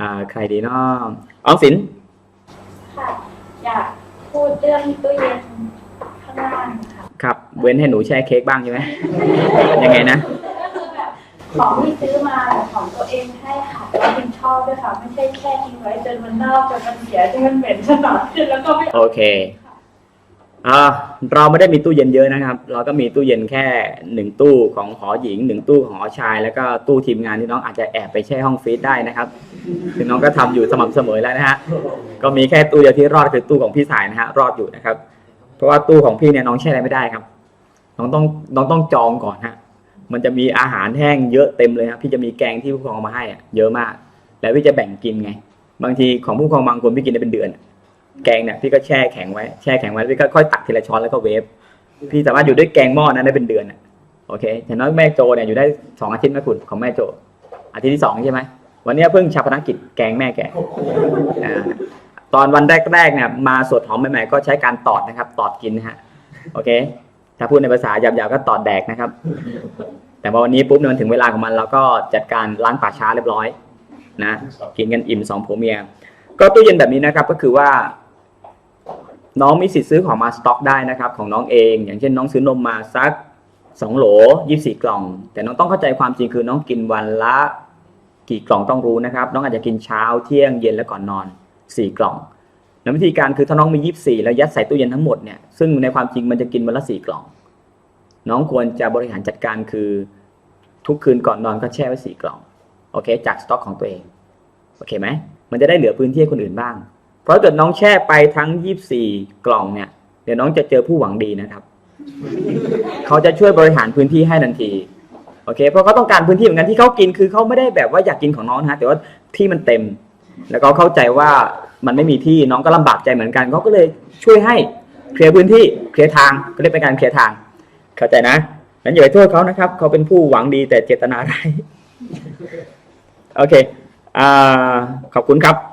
อ่าใครดีเนาะออมสินค่ะอยากพูดเรื่องตู้เย็นข้างล่างค่ะครับ เว้นให้หนูแช่เค้กบ้างใช่ไหมยังไงนะก็คือแบบของที่ซื้อมาของตัวเองให้ค่ะแล้วเป็นชอบด้วยค่ะไม่ใช่แค่ทิ้งไว้จนมันเน่าจนมันเสียจนมันเหม็นสนอนขึ้นแล้วก็ไม่ โอเคอ่า เราไม่ได้มีตู้เย็นเยอะนะครับ เราก็มีตู้เย็นแค่หนึ่งตู้ของหอหญิงหนึ่งตู้ของหอชาย แล้วก็ตู้ทีมงานที่น้องอาจจะแอบไปแช่ห้องฟรีซได้นะครับซึ่งน้องก็ทำอยู่สม่ำเสมอแล้วนะฮะก็มีแค่ตู้เดียวที่รอดคือตู้ของพี่สายนะฮะรอดอยู่นะครับ เพราะว่าตู้ของพี่เนี่ยน้องแช่อะไรไม่ได้ครับ น้องต้องน้องต้องจองก่อนฮะมันจะมีอาหารแห้งเยอะเต็มเลยครับพี่จะมีแกงที่ผู้กองมาให้อะเยอะมาก แล้วพี่จะแบ่งกินไง บางทีของผู้กองบางคนพี่กินได้เป็นเดือน แกงเนี่ยพี่ก็แช่แข็งไว้แช่แข็งไว้พี่ก็ค่อยตักทีละช้อนแล้วก็เวฟพี่สามารถอยู่ด้วยแกงหม้อนั้นได้เป็นเดือนอะโอเคอย่างน้อยแม่โจเนี่ยอยู่ได้สองอาทิตย์ไหมคุณของแม่โจ อาทิตย์ที่สองใช่ไหมวันนี้เพิ่งชาปนกิจแกงแม่แก่ตอนวันแรกๆเนี่ยมาสดหอมใหม่ๆก็ใช้การตอดนะครับ ตอดกินนะฮะโอเค ถ้าพูดในภาษาหยาบๆก็ตอดแดกนะครับ แต่พอวันนี้ปุ๊บเนี่ยมันถึงเวลาของมันเราก็จัดการล้างป่าช้าเรียบร้อยนะกินกันอิ่มสองผัวเมีย ก็ตู้เย็นแบบนี้นะครับก็คือว่า น้องมีสิทธิ์ซื้อของมาสต็อกได้นะครับของน้องเอง อย่างเช่นน้องซื้อนมมาสักสองโหลยี่สี่กล่อง แต่น้องต้องเข้าใจความจริงคือน้องกินวันละ กี่กล่องต้องรู้นะครับ น้องอาจจะกินเช้าเที่ยงเย็นและก่อนนอนสี่กล่องแล้ววิธีการคือถ้าน้องมียี่สี่แล้วยัดใส่ตู้เย็นทั้งหมดเนี่ยซึ่งในความจริงมันจะกินวันละสี่กล่อง น้องควรจะบริหารจัดการคือ ทุกคืนก่อนนอนก็แช่ไว้สี่กล่องโอเค จากสต็อกของตัวเองโอเคไหมมันจะได้เหลือพื้นที่ให้คนอื่นบ้าง เพราะถ้าเกิดน้องแช่ไปทั้ง24กล่องเนี่ย เดี๋ยวน้องจะเจอผู้หวังดีนะครับ เขาจะช่วยบริหารพื้นที่ให้ทันที โอเค เพราะเขาต้องการพื้นที่เหมือนกันที่เขากินคือเขาไม่ได้แบบว่าอยากกินของน้องนะแต่ว่าที่มันเต็ม แล้วก็เข้าใจว่ามันไม่มีที่น้องก็ลำบากใจเหมือนกันเขาก็เลยช่วยให้เคลียร์พื้นที่เคลียร์ทางก็เรียกเป็นการเคลียร์ทาง เข้าใจนะนั้นอย่าไปโทษเขานะครับ เขาเป็นผู้หวังดีแต่เจตนาร้ายโอเคอ่าขอบคุณครับ